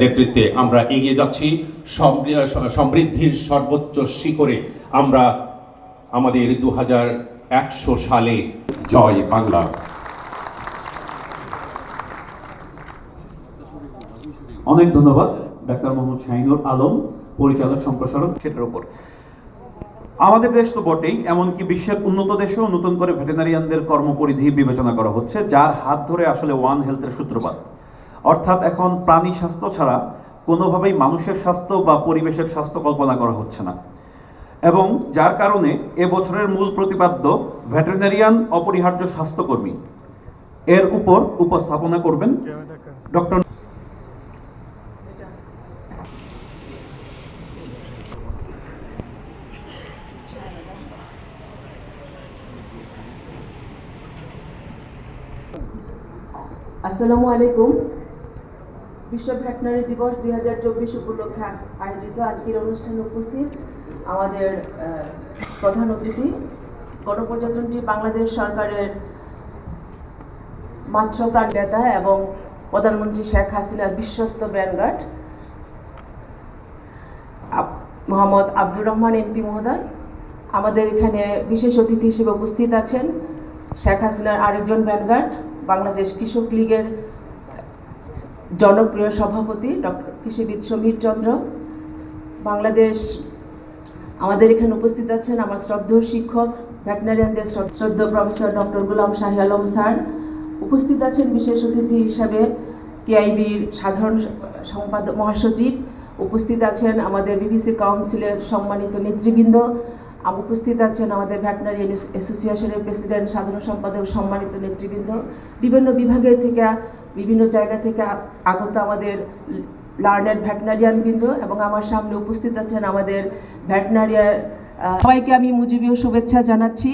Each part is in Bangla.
নেতৃত্বে আমরা এগিয়ে যাচ্ছি। সমৃদ্ধির সর্বোচ্চ শিখরে আমরা আমাদের দু একশো সালে জয় বাংলা। অনেক ধন্যবাদ, ডাক্তার মোহাম্মদ শাহিনুর আলম, পরিচালক সম্প্রসারণ সেটার উপর। আমাদের দেশ তো বটেই, এমনকি বিশ্বের উন্নত দেশেও নতুন করে ভেটেনারিয়ানদের কর্মপরিধি বিবেচনা করা হচ্ছে, যার হাত ধরে আসলে ওয়ান হেলথের সূত্রপাত। অর্থাৎ এখন প্রাণী স্বাস্থ্য ছাড়া কোনোভাবেই মানুষের স্বাস্থ্য বা পরিবেশের স্বাস্থ্য কল্পনা করা হচ্ছে না। এবং যার কারণে এ বছরের মূল প্রতিপাদ্য ভেটেরিনারিয়ান অপরিহার্য স্বাস্থ্যকর্মী। এর উপর উপস্থাপনা করবেন ডক্টর আসসালামু আলাইকুম। বিশ্ব ভেটনারি দিবস দুই হাজার চব্বিশ উপলক্ষে আয়োজিত আজকের অনুষ্ঠানে উপস্থিত আমাদের প্রধান অতিথি, গণপ্রজাতন্ত্রী বাংলাদেশ সরকারের মাত্র প্রাণদাতা এবং প্রধানমন্ত্রী শেখ হাসিনার বিশ্বস্ত ব্যানগার্ড মোহাম্মদ আব্দুর রহমান এমপি মহোদয়। আমাদের এখানে বিশেষ অতিথি হিসেবে উপস্থিত আছেন শেখ হাসিনার আরেকজন ব্যানগার্ড, বাংলাদেশ কৃষক লীগের জনপ্রিয় সভাপতি ডক্টর কৃষিবিদ সমীর চন্দ্র। বাংলাদেশ, আমাদের এখানে উপস্থিত আছেন আমার শ্রদ্ধেয় শিক্ষক, ভেটেনারিয়ানদের শ্রদ্ধ professor doctor Gulam Shahi Alam sir. উপস্থিত আছেন বিশেষ অতিথি হিসাবে কেআইবির সাধারণ সম্পাদক, মহাসচিব। উপস্থিত আছেন আমাদের বিবিসি কাউন্সিলের সম্মানিত নেতৃবৃন্দ উপস্থিত আছেন আমাদের ভেটেনারি অ্যাসোসিয়েশনের প্রেসিডেন্ট, সাধারণ সম্পাদক, সম্মানিত নেতৃবৃন্দ। বিভিন্ন বিভাগের থেকে, বিভিন্ন জায়গা থেকে আগত আমাদের লার্নার ভেটেনারিয়ান বৃন্দ এবং আমার সামনে উপস্থিত আছেন আমাদের ভেটেনারিয়ার সবাইকে আমি মুজিবীয় শুভেচ্ছা জানাচ্ছি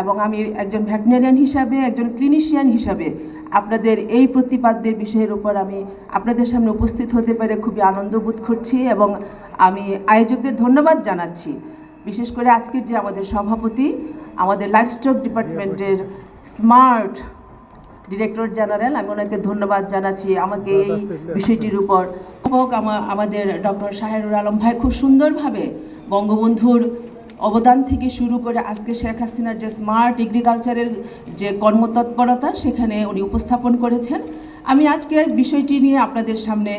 এবং আমি একজন ভেটেনারিয়ান হিসাবে, একজন ক্লিনিশিয়ান হিসাবে আপনাদের এই প্রতিপাদ্যের বিষয়ের উপর আমি আপনাদের সামনে উপস্থিত হতে পেরে খুবই আনন্দ বোধ করছি এবং আমি আয়োজকদের ধন্যবাদ জানাচ্ছি। বিশেষ করে আজকের যে আমাদের সভাপতি, আমাদের লাইফস্টক ডিপার্টমেন্টের স্মার্ট ডিরেক্টর জেনারেল আমি ওনাকে ধন্যবাদ জানাচ্ছি আমাকে এই বিষয়টির উপর। হোক আমা- আমাদের ডক্টর শাহেরুর আলম ভাই খুব সুন্দরভাবে বঙ্গবন্ধুর অবদান থেকে শুরু করে আজকে শেখ হাসিনার যে স্মার্ট এগ্রিকালচারের যে কর্মতৎপরতা, সেখানে উনি উপস্থাপন করেছেন। আমি আজকের বিষয়টি নিয়ে আপনাদের সামনে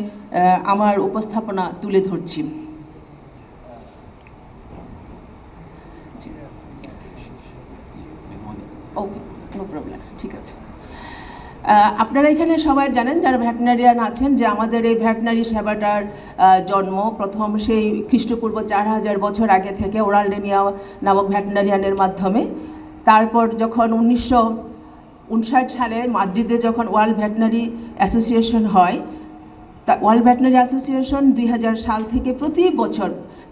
আমার উপস্থাপনা তুলে ধরছি। ওকে নো প্রবলেম ঠিক আছে। আপনারা এখানে সবাই জানেন যারা ভ্যাটেনারিয়ান আছেন যে আমাদের এই ভ্যাটেনারি সেবাটার জন্ম প্রথম সেই খ্রিস্টপূর্ব চার হাজার বছর আগে থেকে ওরালডেনিয়া নামক ভ্যাটেনারিয়ানের মাধ্যমে। তারপর যখন উনিশশো উনষাট সালে মাদ্রিদে যখন ওয়ার্ল্ড ভ্যাটেনারি অ্যাসোসিয়েশন হয়, তা ওয়ার্ল্ড ভ্যাটেনারি অ্যাসোসিয়েশন দুই হাজার সাল থেকে প্রতি বছর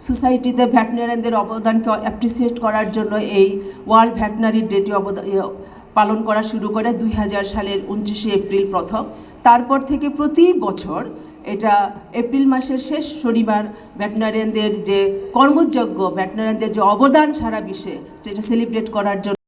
সোসাইটিতে ভ্যাটেনারিয়ানদের অবদানকে অ্যাপ্রিসিয়েট করার জন্য এই ওয়ার্ল্ড ভ্যাটনারি ডেটি অবদান পালন করা শুরু করে দুই হাজার সালের উনত্রিশে এপ্রিল প্রথম। তারপর থেকে প্রতি বছর এটা এপ্রিল মাসের শেষ শনিবার ভ্যাটেনারিয়ানদের যে কর্মযজ্ঞ ভ্যাটেনারিয়ানদের যে অবদান সারা বিশ্বে, সেটা সেলিব্রেট করার জন্য